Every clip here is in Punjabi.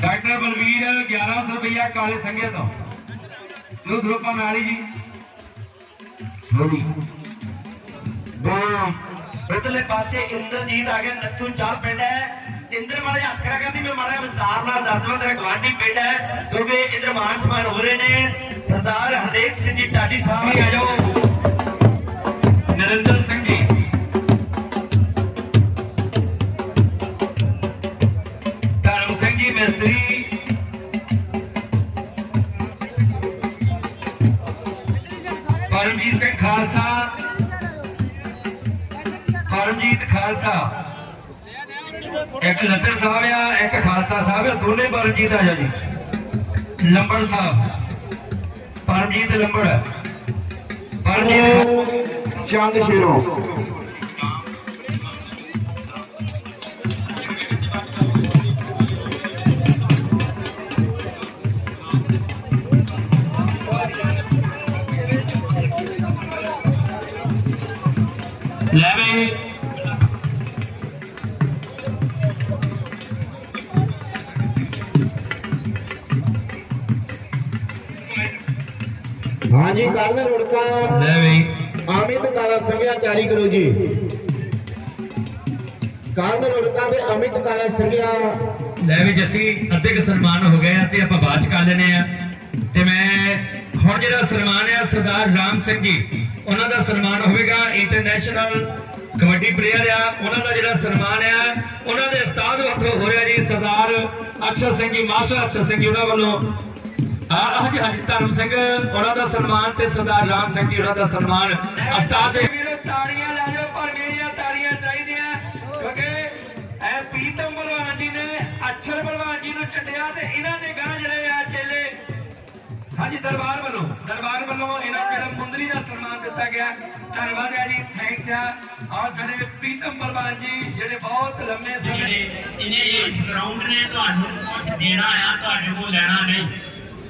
ਡਾਕਟਰ ਬਲਵੀਰ 1100 ਰੁਪਇਆ ਕਾਲੇ ਸੰਘੇ ਤੋਂ। ਜੋ ਸਰੂਪਾ ਨਾਲੀ ਜੀ। ਹੋਰੀ ਦੋ। ਉਧਰਲੇ ਪਾਸੇ ਇੰਦਰਜੀਤ ਆ ਗਿਆ, ਨੱਥੂ ਚਾਲ ਪਿੰਡ ਹੈ। ਇੰਦਰ ਵਾਲੇ ਹੱਥ ਖੜਾ ਕਰਦੀ, ਮੈਂ ਮਾੜਾ ਵਿਸਤਾਰ ਨਾਲ ਦੱਸ ਦਵਾਂ, ਤੇਰਾ ਗਵਾਂਢੀ ਪਿੰਡ ਹੈ ਕਿਉਂਕਿ ਇਧਰ ਮਾਨ ਸਮਾਨ ਹੋ ਰਹੇ ਨੇ। ਸਰਦਾਰ ਹਰਦੇਵ ਸਿੰਘ ਜੀ ਟਾਡੀ ਸਾਹਿਬ ਵੀ ਆ ਜਾਓ। ਨਰਿੰਦਰ ਮਿਸਤਰੀ। ਪਰਮਜੀਤ ਸਿੰਘ ਖਾਲਸਾ। ਪਰਮਜੀਤ ਖਾਲਸਾ। ਇੱਕ ਲੱਤਰ ਸਾਹਿਬ ਆ, ਇੱਕ ਖਾਲਸਾ ਸਾਹਿਬ ਆ, ਦੋਨੇ ਪਰਮਜੀਤ ਆ ਜੀ। ਲੰਬੜ ਸਾਹਿਬ। ਪਰਮਜੀਤ ਲੰਬੜ। ਪਰਮਜੀਤ ਚੰਦ ਸ਼ੇਰੋ। ਹਾਂਜੀ ਕਰਨ ਲੁੜਕਾ ਲੈ ਬਈ ਅਮਿਤ ਕਾਲਾ ਸੰਘਿਆ ਤਿਆਰੀ ਕਰੋ ਜੀ। ਕਰਨ ਲੁੜਕਾ ਤੇ ਅਮਿਤ ਕਾਲਾ ਸੰਘਿਆ। ਲੈ ਵੀ ਜੱਸੀ ਅੱਧੇ ਕੁ ਸਨਮਾਨ ਹੋ ਗਏ ਆ ਤੇ ਆਪਾਂ ਬਾਅਦ ਚ ਕਰ ਲੈਨੇ ਆ। ਤੇ ਮੈਂ ਹੁਣ ਜਿਹੜਾ ਸਨਮਾਨ ਆ ਸਰਦਾਰ ਰਾਮ ਸਿੰਘ ਜੀ ਉਹਨਾਂ ਦਾ ਸਨਮਾਨ ਹੋਵੇਗਾ ਇੰਟਰਨੈਸ਼ਨਲ ਕਬੱਡੀ ਪਲੇਅਰ ਆ। ਉਹਨਾਂ ਦਾ ਜਿਹੜਾ ਸਨਮਾਨ ਆ ਉਹਨਾਂ ਦੇ ਉਸਤਾਦ ਵੱਲੋਂ ਹੋ ਰਿਹਾ ਜੀ ਸਰਦਾਰ ਅਕਸ਼ਰ ਸਿੰਘ ਜੀ ਮਾਸਟਰ ਅਕਸ਼ਰ ਸਿੰਘ ਜੀ ਉਹਨਾਂ ਵੱਲੋਂ। ਹਾਂਜੀ ਹਾਂਜੀ ਧਰਮ ਸਿੰਘ, ਉਹਨਾਂ ਦਾ ਸਨਮਾਨ ਤੇ ਸਰਦਾਰ ਰਾਮ ਸਿੰਘ ਜੀ ਉਹਨਾਂ ਦਾ ਸਨਮਾਨ। ਉਸਤਾਦ ਦੇ ਵੀਰੋ ਤਾੜੀਆਂ ਲੈ ਜਾਓ ਪਰ ਮੇਰੀਆਂ ਤਾੜੀਆਂ ਚਾਹੀਦੀਆਂ। ਕਿਉਂਕਿ ਐ ਪੀਤਮ ਬਲਵਾਨ ਜੀ ਨੇ, ਅਛਰ ਬਲਵਾਨ ਜੀ ਨੂੰ ਛੱਡਿਆ ਤੇ ਇਹਨਾਂ ਦੇ ਗਾਂ ਜਿਹੜੇ ਆ ਚੇਲੇ, ਹਾਂਜੀ, ਦਰਬਾਰ ਵੱਲੋਂ ਦਰਬਾਰ ਵੱਲੋਂ ਇਹਨਾਂ ਨੂੰ ਜਿਹੜਾ ਮੁੰਦਰੀ ਦਾ ਸਨਮਾਨ ਦਿੱਤਾ ਗਿਆ। ਧੰਨਵਾਦ ਹੈ ਜੀ ਥੈਂਕਸ ਆ। ਔਰ ਸਾਡੇ ਪੀਤਮ ਬਲਵਾਨ ਜੀ, ਜਿਹੜੇ ਬਹੁਤ ਲੰਮੇ ਸਮੇਂ ਇਹਨੇ ਇਸ ਗਰਾਊਂਡ ਨੇ ਤੁਹਾਨੂੰ ਕੁਝ ਦੇਣਾ ਆ, ਤੁਹਾਡੇ ਕੋਲ ਲੈਣਾ ਨਹੀਂ।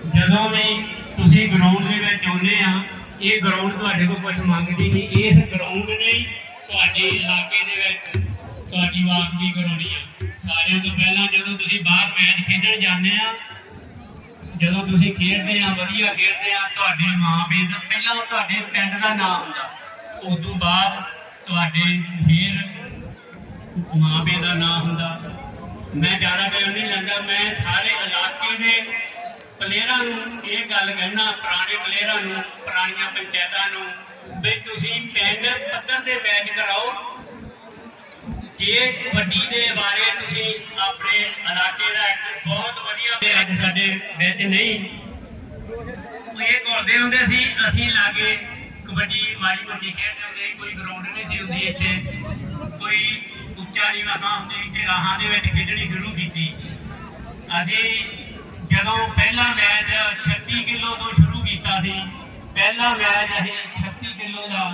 ਜਦੋਂ ਵੀ ਤੁਸੀਂ ਗਰਾਊਂਡ ਦੇ ਵਿੱਚ ਆਉਂਦੇ ਆ, ਇਹ ਗਰਾਊਂਡ ਤੁਹਾਡੇ ਕੋਲ ਕੁਝ ਮੰਗਦੀ ਨਹੀਂ ਇਸ ਗਰਾਊਂਡ ਨੇ ਤੁਹਾਡੇ ਇਲਾਕੇ ਦੇ ਵਿੱਚ ਤੁਹਾਡੀ ਵਾਪਸੀ ਕਰਾਉਣੀ ਆ। ਸਾਰਿਆਂ ਤੋਂ ਪਹਿਲਾਂ ਜਦੋਂ ਤੁਸੀਂ ਬਾਹਰ ਮੈਚ ਖੇਡਣ ਜਾਂਦੇ ਆ, ਜਦੋਂ ਤੁਸੀਂ ਖੇਡਦੇ ਆ, ਵਧੀਆ ਖੇਡਦੇ ਆ, ਤੁਹਾਡੇ ਮਾਪੇ ਦਾ, ਪਹਿਲਾਂ ਤੁਹਾਡੇ ਪਿੰਡ ਦਾ ਨਾਮ ਹੁੰਦਾ। ਉਸ ਤੋਂ ਬਾਅਦ ਤੁਹਾਡੇ ਫਿਰ ਮਾਪੇ ਦਾ ਨਾਮ ਹੁੰਦਾ। ਮੈਂ ਜ਼ਿਆਦਾ ਟਾਈਮ ਨਹੀਂ ਲੈਂਦਾ, ਮੈਂ ਸਾਰੇ ਇਲਾਕੇ ਦੇ ਪਲੇਅਰਾਂ ਨੂੰ ਇਹ ਗੱਲ ਕਹਿਣਾ, ਪੁਰਾਣੇ ਪਲੇਅਰਾਂ ਨੂੰ, ਪੁਰਾਣੀਆਂ ਪੰਚਾਇਤਾਂ ਨੂੰ ਵੀ ਤੁਸੀਂ ਪਿੰਡ ਪੱਧਰ ਦੇ ਮੈਚ ਕਰਾਓ। ਜੇ ਕਬੱਡੀ ਦੇ ਬਾਰੇ ਤੁਸੀਂ ਆਪਣੇ ਇਲਾਕੇ ਦਾ ਇੱਕ ਬਹੁਤ ਵਧੀਆ ਅੱਜ ਸਾਡੇ ਵਿੱਚ ਨਹੀਂ ਇਹ ਘੁਲਦੇ ਹੁੰਦੇ ਸੀ, ਅਸੀਂ ਲਾਗੇ ਕਬੱਡੀ ਮਾੜੀ ਮੋਟੀ ਖੇਡਦੇ ਹੁੰਦੇ ਸੀ, ਕੋਈ ਗਰਾਊਂਡ ਨਹੀਂ ਸੀ ਹੁੰਦੀ ਇੱਥੇ, ਕੋਈ ਉੱਚਾ ਨੀਵਾਂ ਥਾਂ ਹੁੰਦੀ ਇੱਥੇ ਰਾਹਾਂ ਦੇ ਵਿੱਚ ਖੇਡਣੀ ਸ਼ੁਰੂ ਕੀਤੀ। ਅਸੀਂ ਜਦੋਂ ਪਹਿਲਾ ਮੈਚ 36 ਕਿਲੋ ਤੋਂ ਸ਼ੁਰੂ ਕੀਤਾ ਸੀ, ਪਹਿਲਾ ਮੈਚ ਅਸੀਂ 36 ਕਿਲੋ ਦਾ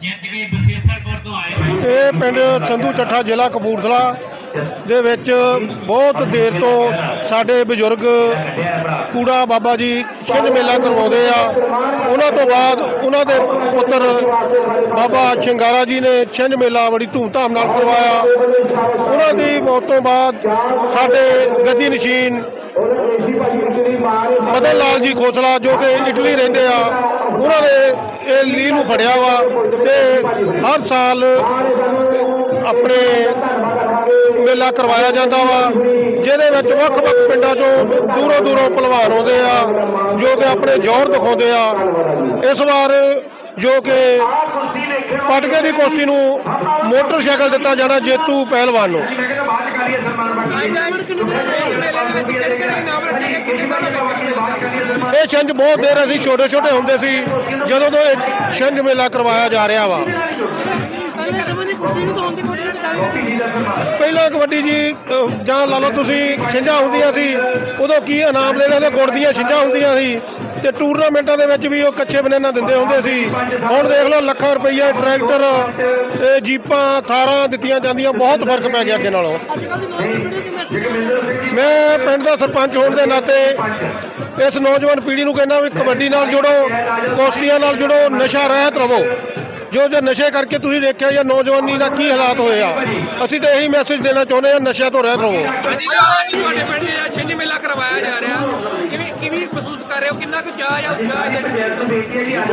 ਜਿੱਤ ਕੇ ਬਸੇਸਰਪੁਰ ਤੋਂ ਆਏ ਇਹ ਪਿੰਡ ਸੰਧੂ ਚੱਠਾ ਜ਼ਿਲ੍ਹਾ ਕਪੂਰਥਲਾ ਦੇ ਵਿੱਚ ਬਹੁਤ ਦੇਰ ਤੋਂ ਸਾਡੇ ਬਜ਼ੁਰਗ ਕੂੜਾ ਬਾਬਾ ਜੀ ਛਿੰਝ ਮੇਲਾ ਕਰਵਾਉਂਦੇ ਆ। ਉਹਨਾਂ ਤੋਂ ਬਾਅਦ ਉਹਨਾਂ ਦੇ ਪੁੱਤਰ ਬਾਬਾ ਸ਼ਿੰਗਾਰਾ ਜੀ ਨੇ ਛਿੰਝ ਮੇਲਾ ਬੜੀ ਧੂਮਧਾਮ ਨਾਲ ਕਰਵਾਇਆ। ਉਹਨਾਂ ਦੀ ਮੌਤ ਤੋਂ ਬਾਅਦ ਸਾਡੇ ਗੱਦੀ ਨਸ਼ੀਨ ਮਦਨ ਲਾਲ ਜੀ ਖੋਸਲਾ ਜੋ ਕਿ ਇਟਲੀ ਰਹਿੰਦੇ ਆ, ਉਹਨਾਂ ਨੇ ਇਹ ਲੀਹ ਨੂੰ ਫੜਿਆ ਵਾ ਤੇ ਹਰ ਸਾਲ ਆਪਣੇ ਮੇਲਾ ਕਰਵਾਇਆ ਜਾਂਦਾ ਵਾ, ਜਿਹਦੇ ਵਿੱਚ ਵੱਖ-ਵੱਖ ਪਿੰਡਾਂ ਚੋਂ ਦੂਰੋਂ ਦੂਰੋਂ ਪਹਿਲਵਾਨ ਆਉਂਦੇ ਆ, ਜੋ ਕਿ ਆਪਣੇ ਜ਼ੋਰ ਦਿਖਾਉਂਦੇ ਆ। ਇਸ ਵਾਰ ਜੋ ਕਿ ਪਟਕੇ ਦੀ ਕੁਸ਼ਤੀ ਨੂੰ ਮੋਟਰਸਾਈਕਲ ਦਿੱਤਾ ਜਾਣਾ ਜੇਤੂ ਪਹਿਲਵਾਨ ਨੂੰ। ਇਹ ਛਿੰਝ ਬਹੁਤ ਦੇਰ ਅਸੀਂ ਛੋਟੇ ਛੋਟੇ ਹੁੰਦੇ ਸੀ, ਜਦੋਂ ਤੋਂ ਇਹ ਛਿੰਝ ਮੇਲਾ ਕਰਵਾਇਆ ਜਾ ਰਿਹਾ ਵਾ। ਪਹਿਲਾਂ ਕਬੱਡੀ ਜੀ ਜਾਂ ਲਾ ਲਓ ਤੁਸੀਂ ਛਿੰਝਾਂ ਹੁੰਦੀਆਂ ਸੀ, ਉਦੋਂ ਕੀ ਇਨਾਮ ਲੈਣਾ ਤੇ ਗੁੜ ਦੀਆਂ ਛਿੰਝਾਂ ਹੁੰਦੀਆਂ ਸੀ ਤੇ ਟੂਰਨਾਮੈਂਟਾਂ ਦੇ ਵਿੱਚ ਵੀ ਉਹ ਕੱਚੇ ਬਨੇਨਾ ਦਿੰਦੇ ਹੁੰਦੇ ਸੀ। ਹੁਣ ਦੇਖ ਲਓ ਲੱਖਾਂ ਰੁਪਈਆ ਟਰੈਕਟਰ ਇਹ ਜੀਪਾਂ ਥਾਰਾਂ ਦਿੱਤੀਆਂ ਜਾਂਦੀਆਂ ਬਹੁਤ ਫ਼ਰਕ ਪੈ ਗਿਆ ਅੱਗੇ ਨਾਲੋਂ। ਮੈਂ ਪਿੰਡ ਦਾ ਸਰਪੰਚ ਹੋਣ ਦੇ ਨਾਤੇ ਇਸ ਨੌਜਵਾਨ ਪੀੜ੍ਹੀ ਨੂੰ ਕਹਿੰਦਾ ਵੀ ਕਬੱਡੀ ਨਾਲ ਜੁੜੋ ਕੁਸ਼ਤੀਆਂ ਨਾਲ ਜੁੜੋ ਨਸ਼ਾ ਰਹਿਤ ਰਹੋ। ਜੋ ਜੋ ਨਸ਼ੇ ਕਰਕੇ ਤੁਸੀਂ ਦੇਖਿਆ ਜਾਂ ਨੌਜਵਾਨੀ ਦਾ ਕੀ ਹਾਲਾਤ ਹੋਏ ਆ ਅਸੀਂ ਤਾਂ ਇਹੀ ਮੈਸੇਜ ਦੇਣਾ ਚਾਹੁੰਦੇ ਆ ਨਸ਼ਿਆਂ ਤੋਂ ਰਹਿਤ ਰਹੋ। ਪਿੰਡ ਛਿੰਝ ਕਿੰਨਾ ਕੁ ਚਾਹ ਜਾਂ ਉਤਸ਼ਾਹ ਹੈ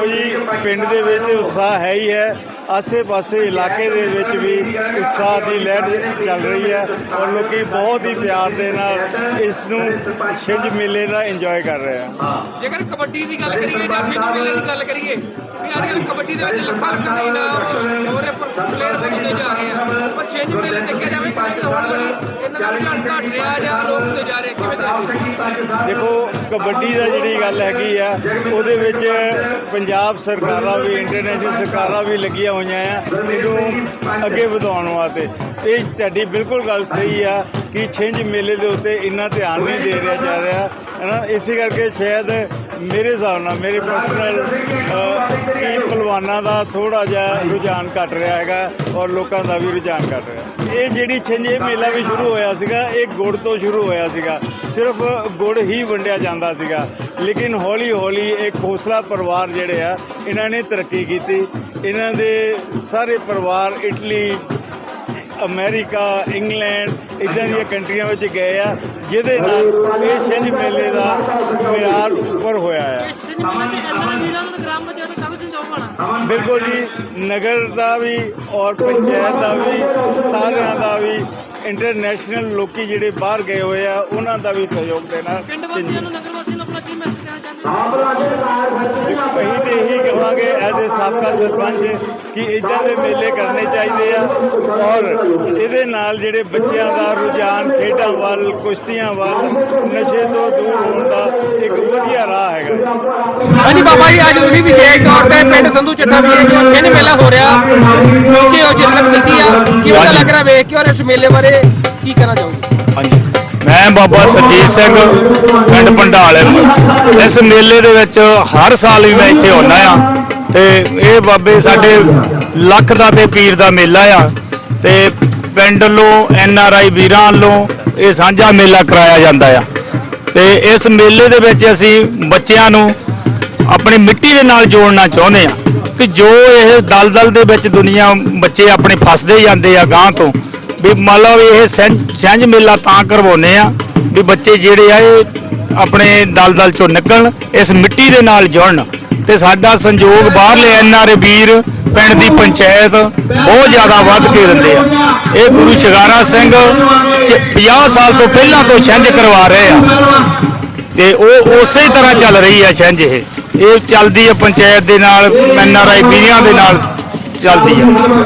ਜੀ ਪਿੰਡ ਦੇ ਵਿੱਚ ਉਤਸ਼ਾਹ ਹੈ ਹੀ ਹੈ। ਆਸੇ-ਪਾਸੇ ਇਲਾਕੇ ਦੇ ਵਿੱਚ ਵੀ ਉਤਸ਼ਾਹ ਦੀ ਲਹਿਰ ਚੱਲ ਰਹੀ ਹੈ ਔਰ ਲੋਕੀ ਬਹੁਤ ਹੀ ਪਿਆਰ ਦੇ ਨਾਲ ਇਸ ਨੂੰ ਛਿੰਝ ਮੇਲੇ ਦਾ ਇੰਜੋਏ ਕਰ ਰਹੇ ਆ। ਜੇਕਰ ਕਬੱਡੀ ਦੀ ਗੱਲ ਕਰੀਏ ਜਾਂ ਖੇਡ ਮੇਲੇ ਦੀ ਗੱਲ ਕਰੀਏ ਵੀ ਅੱਜ ਕੱਲ੍ਹ ਕਬੱਡੀ ਦੇ ਵਿੱਚ ਲੱਖਾਂ ਲੱਖਾਂ ਦੇ ਇਨਾਮ ਉਹਦੇ ਪਲੇਅਰ ਬਣਦੇ ਜਾ ਰਹੇ ਆ। ਪਰ ਛਿੰਝ ਮੇਲੇ ਦੇਖਿਆ ਜਾਵੇ ਹੌਲੀ ਇਹਨਾਂ ਦਾ ਰੁਝਾਨ ਘਟ ਰਿਹਾ ਜਾਂ ਲੋਕ ਹੁੰਦੇ ਜਾ ਰਹੇ ਦੇਖੋ, ਕਬੱਡੀ ਦਾ ਜਿਹੜੀ ਗੱਲ ਹੈਗੀ ਆ, ਉਹਦੇ ਵਿੱਚ ਪੰਜਾਬ ਸਰਕਾਰਾਂ ਵੀ ਇੰਟਰਨੈਸ਼ਨਲ ਸਰਕਾਰਾਂ ਵੀ ਲੱਗੀਆਂ ਹੋਈਆਂ ਆ, ਇਹਨੂੰ ਅੱਗੇ ਵਧਾਉਣ ਵਾਸਤੇ। ਇਹ ਤੁਹਾਡੀ ਬਿਲਕੁਲ ਗੱਲ ਸਹੀ ਆ ਕਿ ਛਿੰਝ ਮੇਲੇ ਦੇ ਉੱਤੇ ਇੰਨਾ ਧਿਆਨ ਨਹੀਂ ਦੇ ਰਿਹਾ ਜਾ ਰਿਹਾ ਹੈ ਨਾ ਇਸੇ ਕਰਕੇ ਸ਼ਾਇਦ ਮੇਰੇ ਹਿਸਾਬ ਨਾਲ ਮੇਰੇ ਪਰਸਨਲ ਕਿ ਪਹਿਲਵਾਨਾਂ ਦਾ ਥੋੜਾ ਜਿਹਾ ਰੁਝਾਨ ਘਟ ਰਿਹਾ ਹੈਗਾ ਔਰ ਲੋਕਾਂ ਦਾ ਵੀ ਰੁਝਾਨ ਘਟ ਰਿਹਾ। ਇਹ ਜਿਹੜੀ ਛਿੰਝੇ ਮੇਲਾ ਵੀ ਸ਼ੁਰੂ ਹੋਇਆ ਸੀਗਾ, ਇਹ ਗੁੜ ਤੋਂ ਸ਼ੁਰੂ ਹੋਇਆ ਸੀਗਾ। ਸਿਰਫ ਗੁੜ ਹੀ ਵੰਡਿਆ ਜਾਂਦਾ ਸੀਗਾ। ਲੇਕਿਨ ਹੌਲੀ ਹੌਲੀ ਇਹ ਖੋਸਲਾ ਪਰਿਵਾਰ ਜਿਹੜੇ ਆ, ਇਹਨਾਂ ਨੇ ਤਰੱਕੀ ਕੀਤੀ। ਇਹਨਾਂ ਦੇ ਸਾਰੇ ਪਰਿਵਾਰ, ਇਟਲੀ ਅਮਰੀਕਾ ਇੰਗਲੈਂਡ ਇਦਾਂ ਦੀਆਂ ਕੰਟਰੀਆਂ ਵਿੱਚ ਗਏ ਆ ਜਿਹਦੇ ਨਾਲ ਇਹ ਛਿੰਝ ਮੇਲੇ ਦਾ ਮਿਆਰ ਉੱਪਰ ਹੋਇਆ ਆ। ਬਿਲਕੁਲ ਜੀ ਨਗਰ ਦਾ ਵੀ ਔਰ ਪੰਚਾਇਤ ਦਾ ਵੀ ਸਾਰਿਆਂ ਦਾ ਵੀ ਇੰਟਰਨੈਸ਼ਨਲ ਲੋਕੀ ਜਿਹੜੇ ਬਾਹਰ ਗਏ ਹੋਏ ਆ ਉਹਨਾਂ ਦਾ ਵੀ ਸਹਿਯੋਗ ਦੇਣਾ ਪਿੰਡ ਵਾਸੀਆਂ ਨੂੰ ਨਗਰ ਵਾਸੀਆਂ ਨੂੰ ਆਪਣਾ ਕੀ ਮੈਸੇਜ ਦੇਣਾ ਚਾਹੁੰਦੇ ਹੋ? ਅਸੀਂ ਤੇ ਇਹੀ ਕਹਾਂਗੇ ਐਜ਼ ਏ ਸਾਬਕਾ ਸਰਪੰਚ ਕਿ ਇਦਾਂ ਦੇ ਮੇਲੇ ਕਰਨੇ ਚਾਹੀਦੇ ਆ ਔਰ ਇਹਦੇ ਨਾਲ ਜਿਹੜੇ ਬੱਚਿਆਂ ਦਾ ਰੁਝਾਨ ਖੇਡਾਂ ਵੱਲ ਕੁਸ਼ਤੀਆਂ ਵੱਲ ਨਸ਼ੇ ਤੋਂ ਦੂਰ ਹੋਣ ਦਾ ਇੱਕ ਵਧੀਆ ਰਾਹ ਹੈਗਾ। ਹਾਂਜੀ ਬਾਬਾ ਜੀ ਅੱਜ ਤੁਸੀਂ ਵਿਸ਼ੇਸ਼ ਤੌਰ ਤੇ ਪਿੰਡ ਸੰਧੂ ਚੱਠਾ ਵੀ ਜੋ ਛਿੰਝ ਮੇਲਾ ਹੋ ਰਿਹਾ ਕਿ ਉਹ ਜਿੰਦਕ ਕੀਤੀ ਆ। ਕਿਵੇਂ ਦਾ ਲੱਗ ਰਿਹਾ ਵੇਖ ਕੇ ਔਰ ਇਸ ਮੇਲੇ ਬਾਰੇ ਕੀ ਕਹਿਣਾ ਚਾਹੋਗੇ? ਹਾਂਜੀ। ਮੈਂ ਬਾਬਾ ਸਰਜੀਤ ਸਿੰਘ ਪਿੰਡ ਭੰਡਾਲ ਇਸ ਮੇਲੇ ਦੇ ਵਿੱਚ ਹਰ ਸਾਲ ਵੀ ਮੈਂ ਇੱਥੇ ਆਉਣਾ ਆ ਤੇ ਇਹ ਬਾਬੇ ਸਾਡੇ ਲੱਖ ਦਾ ਤੇ ਪੀਰ ਦਾ ਮੇਲਾ ਆ। ਤੇ ਪਿੰਡ ਵੱਲੋਂ ਐਨ ਆਰ ਆਈ ਵੀਰਾਂ ਵੱਲੋਂ ਇਹ ਸਾਂਝਾ ਮੇਲਾ ਕਰਾਇਆ ਜਾਂਦਾ ਆ। ਤੇ ਇਸ ਮੇਲੇ ਦੇ ਵਿੱਚ ਅਸੀਂ ਬੱਚਿਆਂ ਨੂੰ ਆਪਣੀ ਮਿੱਟੀ ਦੇ ਨਾਲ ਜੋੜਨਾ ਚਾਹੁੰਦੇ ਆ ਕਿ ਜੋ ਇਹ ਦਲਦਲ ਦੇ ਵਿੱਚ ਦੁਨੀਆ ਬੱਚੇ ਆਪਣੇ ਫਸਦੇ ਜਾਂਦੇ ਆ ਗਾਂ ਤੋਂ, ਵੀ ਮੰਨ ਲਓ ਵੀ ਇਹ ਸੈਂ- ਛਿੰਝ ਮੇਲਾ ਤਾਂ ਕਰਵਾਉਨੇ ਆ, ਵੀ ਬੱਚੇ ਜਿਹੜੇ ਆ ਇਹ ਆਪਣੇ ਦਲਦਲ ਚੋਂ ਨਿਕਲਣ, ਇਸ ਮਿੱਟੀ ਦੇ ਨਾਲ ਜੁੜਨ। ਤੇ ਸਾਡਾ ਸੰਯੋਗ ਬਾਹਰਲੇ ਐਨਆਰਏ ਵੀਰ, ਪਿੰਡ ਦੀ ਪੰਚਾਇਤ, ਬਹੁਤ ਜ਼ਿਆਦਾ ਵੱਧ ਕੇ ਦਿੰਦੇ ਆ। ਇਹ ਗੁਰੂ ਸ਼ਿਕਾਰਾ ਸਿੰਘ ਚ- 50 ਸਾਲ ਤੋਂ ਪਹਿਲਾਂ ਤੋਂ ਛਿੰਝ ਕਰਵਾ ਰਹੇ ਆ। ਤੇ ਉਹ ਉਸੇ ਤਰ੍ਹਾਂ ਚੱਲ ਰਹੀ ਹੈ ਛਿੰਝ ਇਹ। ਇਹ ਚੱਲਦੀ ਹੈ ਪੰਚਾਇਤ ਦੇ ਨਾਲ ਐਨਆਰਆਈ ਵੀਰਾਂ ਦੇ ਨਾਲ ਚੱਲਦੀ ਹੈ।